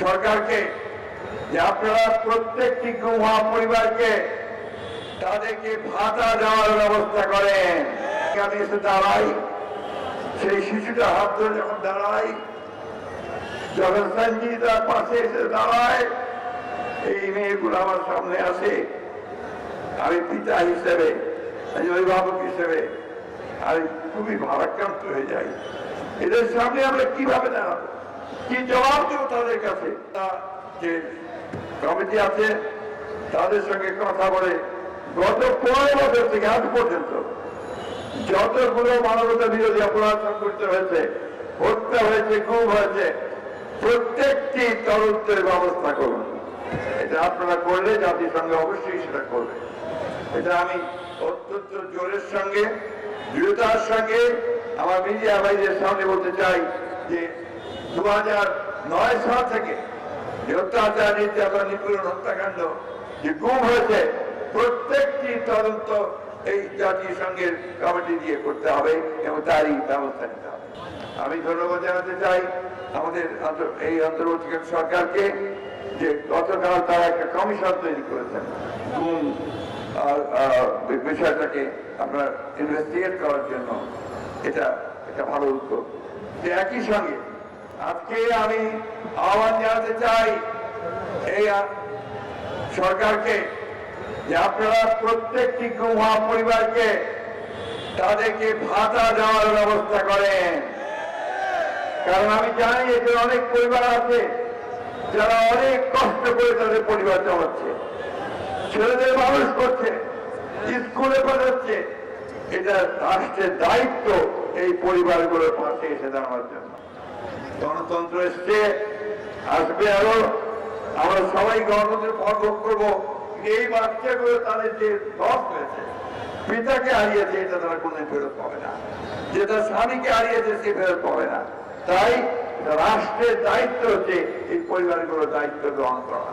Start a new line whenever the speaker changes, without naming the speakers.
সরকারকে যে আপনারা প্রত্যেকটি গুহা পরিবারকে তাদেরকে ভাতা দেওয়ার ব্যবস্থা করেন। আমি এসে দাঁড়াই। সেই শিশুটা হাত ধরে যখন দাঁড়াই, যখন সঞ্জিতার পাশে এসে দাঁড়ায়, এই মেয়েগুলো আমার সামনে আসে। আমি পিতা হিসেবে অভিভাবক হিসেবে আমি খুবই ভারাক্রান্ত হয়ে যাই। এদের সামনে আমরা কীভাবে দাঁড়াবো? কি জবাব দেবো তাদের কাছে? যে কমিটি আছে, তাদের সঙ্গে কথা বলে গত পনেরো বছর থেকে আজ পর্যন্ত যতগুলো মানবতা বিরোধী অপরাধ সংঘটিত হয়েছে, হত্যা হয়েছে খুব হয়েছে, প্রত্যেকটি তদন্তের ব্যবস্থা করুন। এটা আপনারা করলে জাতিসংঘ অবশ্যই সেটা করবে। এটা আমি অত্যন্ত জোরের সঙ্গে দৃঢ়তার সঙ্গে আমার মিডিয়া ভাইদের সামনে বলতে চাই যে দু নয় সাল থেকে অত্যাচার নির্যাতন নিপীড়ন হত্যাকাণ্ড যে গুম হয়েছে প্রত্যেকটি তদন্ত এই জাতিসংঘের কমিটি দিয়ে করতে হবে এবং তারই ব্যবস্থা নিতে হবে। আমি ধন্যবাদ জানাতে চাই আমাদের এই অন্তর্বর্তীকালীন সরকারকে যে গতকাল তারা একটা কমিশন তৈরি করেছেন। গুম আর, বিষয়টাকে আপনার ইনভেস্টিগেট করার জন্য এটা একটা ভালো উদ্যোগ। যে একই সঙ্গে আজকে আমি আহ্বান জানাতে চাই এই সরকারকে যে আপনারা প্রত্যেকটি গুহা পরিবারকে তাদেরকে ভাতা দেওয়ার ব্যবস্থা করেন। কারণ আমি জানি এদের অনেক পরিবার আছে যারা অনেক কষ্ট করে তাদের পরিবার চালাচ্ছে। ছেলেদের মানুষ করছে। স্কুলে পাঠাচ্ছে এটা রাষ্ট্রের দায়িত্ব এই পরিবারগুলোর পাশে এসে দাঁড়ানোর জন্য। গণতন্ত্র এসছে, আসবে আরও। আমরা সবাই গণতন্ত্রের ভোগ করব। এই বাচ্চাগুলো তাদের যে লস হয়েছে, পিতাকে হারিয়েছে, এটা তারা কোনদিন ফেরত পাবে না। যেটা স্বামীকে হারিয়েছে, সে ফেরত পাবে না। তাই রাষ্ট্রের দায়িত্ব হচ্ছে এই পরিবারগুলোর দায়িত্ব গ্রহণ করা।